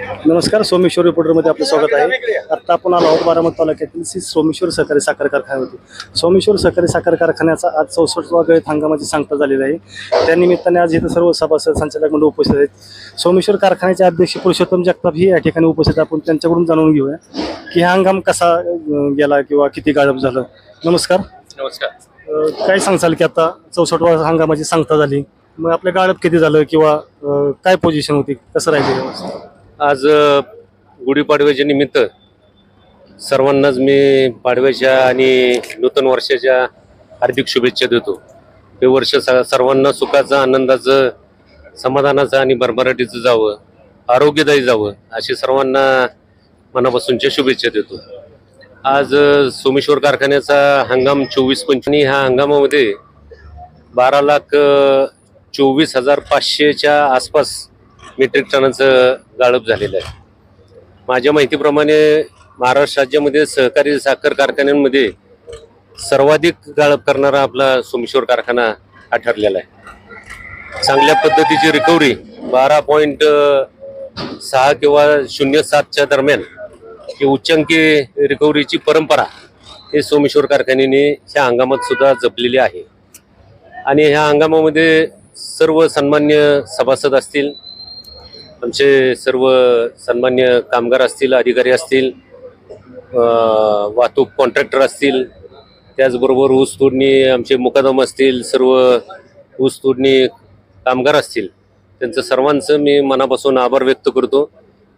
नमस्कार सोमेश्वर रिपोर्टरमध्ये आपलं स्वागत आहे. आत्ता आपण आलो आहोत बारामती तालुक्यातील श्री सोमेश्वर सहकारी साखर कारखान्यामध्ये सोमेश्वर सहकारी साखर कारखान्याचा आज चौसष्टवा गळीत हंगामाची सांगता झालेली आहे. त्यानिमित्ताने आज इथं सर्व सभासद संचालक मंडळ उपस्थित आहेत. सोमेश्वर कारखान्याचे अध्यक्ष पुरुषोत्तम जगताप ही या ठिकाणी उपस्थित आहे. आपण त्यांच्याकडून जाणून घेऊया की हा हंगाम कसा गेला किंवा किती गाळप झालं. नमस्कार. नमस्कार. काय सांगसाल की आता चौसष्टवा हंगामाची सांगता झाली. मग आपलं गाळप किती झालं किंवा काय पोझिशन होती? कसं राहिली व्यवस्था आज गुढीपाडव्याच्या निमित्त सर्वांनाच मी पाडव्याच्या आणि नूतन वर्षाच्या हार्दिक शुभेच्छा देतो. हे वर्ष स- सर्वांना सुखाचं आनंदाचं समाधानाचं आणि भरभराटीचं जावं आरोग्यदायी जावं अशी सर्वांना मनापासूनच्या शुभेच्छा देतो. आज सोमेश्वर कारखान्याचा हंगाम चोवीस पंचमी ह्या हंगामामध्ये बारा लाख चोवीस हजार पाचशेच्या आसपास मेट्रिक टनाचं गाळप झालेलं आहे. माझ्या माहितीप्रमाणे महाराष्ट्र राज्यामध्ये सहकारी साखर कारखान्यांमध्ये सर्वाधिक गाळप करणारा आपला सोमेश्वर कारखाना हा ठरलेला आहे. चांगल्या पद्धतीची रिकव्हरी बारा पॉईंट सहा किंवा शून्य सातच्या दरम्यान ही उच्चांकी रिकव्हरीची परंपरा हे सोमेश्वर कारखान्याने ह्या हंगामात सुद्धा जपलेली आहे. आणि ह्या हंगामामध्ये सर्व सन्मान्य सभासद असतील आमचे सर्व सन्मान्य कामगार असतील अधिकारी असतील वाहतूक कॉन्ट्रॅक्टर असतील त्याचबरोबर ऊस तोडणी आमचे मुकादम असतील सर्व ऊस तोडणी कामगार असतील त्यांचं सर्वांचं मी मनापासून आभार व्यक्त करतो.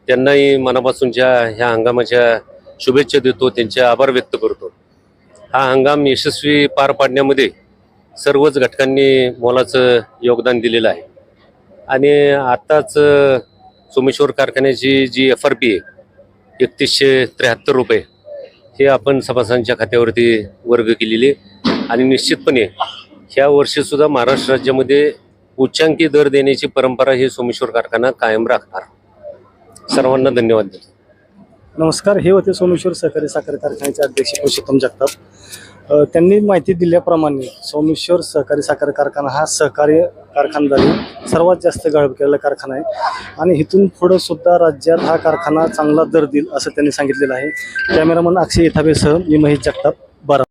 त्यांनाही मनापासूनच्या ह्या हंगामाच्या शुभेच्छा देतो त्यांचे आभार व्यक्त करतो. हा हंगाम यशस्वी पार पाडण्यामध्ये सर्वच घटकांनी मोलाचं योगदान दिलेलं आहे. आणि आत्ताच सोमेश्वर कारखान्याची जी एफ आर पी आहे एकतीसशे त्र्याहत्तर रुपये हे आपण सभासदांच्या खात्यावरती वर्ग केलेली आणि निश्चितपणे ह्या वर्षीसुद्धा महाराष्ट्र राज्यामध्ये उच्चांकी दर देण्याची परंपरा ही सोमेश्वर कारखाना कायम राखणार. सर्वांना धन्यवाद. देतो नमस्कार. हे होते सोमेश्वर सहकारी साखर कारखान्याचे अध्यक्ष पुरुषोत्तम जगताप त्यांनी माहिती दिल्याप्रमाणे सोमेश्वर सहकारी साखर कारखाना हा सहकारी कारखानदारी सर्वात जास्त गाळप केलेला कारखाना आहे. आणि इथून पुढं सुद्धा राज्यात हा कारखाना चांगला दर देईल असं त्यांनी सांगितलेलं आहे. कॅमेरामन अक्षय इथाबेसह मी महेश जगताप बारा.